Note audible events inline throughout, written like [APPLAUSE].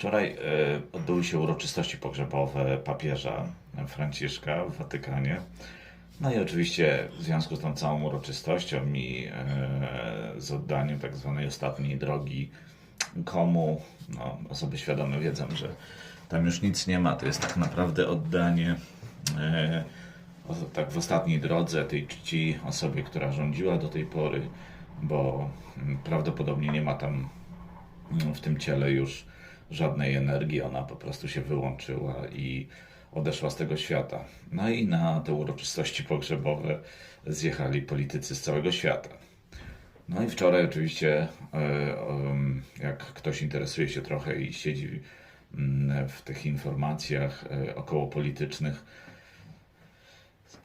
Wczoraj e, odbyły się uroczystości pogrzebowe papieża Franciszka w Watykanie. No i oczywiście w związku z tą całą uroczystością i e, z oddaniem tak zwanej ostatniej drogi komu, no, osoby świadome wiedzą, że tam już nic nie ma. To jest tak naprawdę oddanie e, tak w ostatniej drodze tej czci osobie, która rządziła do tej pory, bo prawdopodobnie nie ma tam w tym ciele już żadnej energii, ona po prostu się wyłączyła i odeszła z tego świata. No i na te uroczystości pogrzebowe zjechali politycy z całego świata. No i wczoraj oczywiście, e, jak ktoś interesuje się trochę i siedzi mm, w tych informacjach e, okołopolitycznych,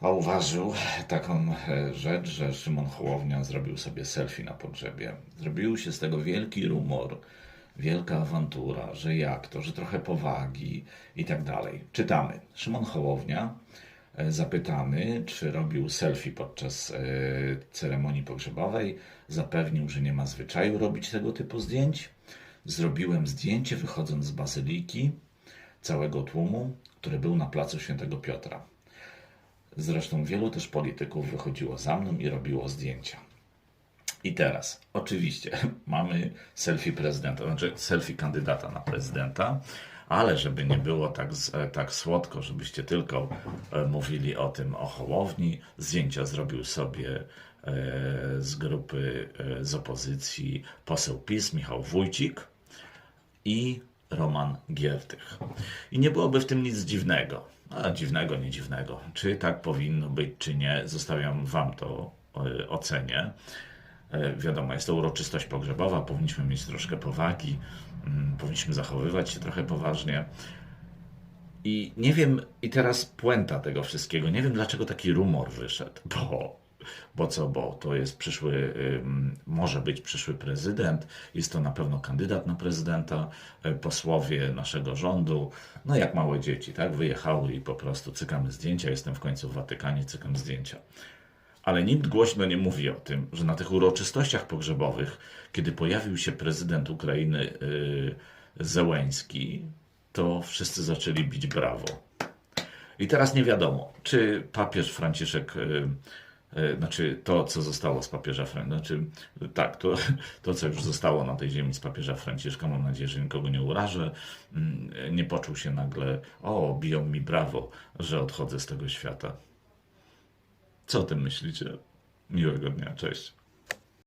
zauważył taką e, rzecz, że Szymon Hołownia zrobił sobie selfie na pogrzebie. Zrobił się z tego wielki rumor, wielka awantura, że jak to, że trochę powagi i tak dalej. Czytamy. Szymon Hołownia e, zapytany, czy robił selfie podczas e, ceremonii pogrzebowej, zapewnił, że nie ma zwyczaju robić tego typu zdjęć. Zrobiłem zdjęcie wychodząc z bazyliki całego tłumu, który był na placu Świętego Piotra. Zresztą wielu też polityków wychodziło za mną i robiło zdjęcia. I teraz, oczywiście, [LAUGHS] mamy selfie prezydenta, znaczy selfie kandydata na prezydenta, ale żeby nie było tak, z- tak słodko, żebyście tylko e, mówili o tym, o Hołowni, zdjęcia zrobił sobie e, z grupy e, z opozycji poseł PiS Michał Wójcik i Roman Giertych. I nie byłoby w tym nic dziwnego. A dziwnego, nie dziwnego. Czy tak powinno być, czy nie, zostawiam Wam to e, ocenie. E, Wiadomo, jest to uroczystość pogrzebowa, powinniśmy mieć troszkę powagi, mm, powinniśmy zachowywać się trochę poważnie. I nie wiem, i teraz puenta tego wszystkiego, nie wiem dlaczego taki rumor wyszedł, bo, bo co, bo to jest przyszły, może być przyszły prezydent, jest to na pewno kandydat na prezydenta, e, posłowie naszego rządu, no jak małe dzieci, tak, wyjechały i po prostu cykamy zdjęcia, jestem w końcu w Watykanie, cykam zdjęcia. Ale nikt głośno nie mówi o tym, że na tych uroczystościach pogrzebowych, kiedy pojawił się prezydent Ukrainy yy, Zełęński, to wszyscy zaczęli bić brawo. I teraz nie wiadomo, czy papież Franciszek, yy, yy, znaczy to, co zostało z papieża Franciszka, znaczy tak, to, to, co już zostało na tej ziemi z papieża Franciszka, mam nadzieję, że nikogo nie urażę, mm, nie poczuł się nagle, o, biją mi brawo, że odchodzę z tego świata. Co o tym myślicie? Miłego dnia, cześć.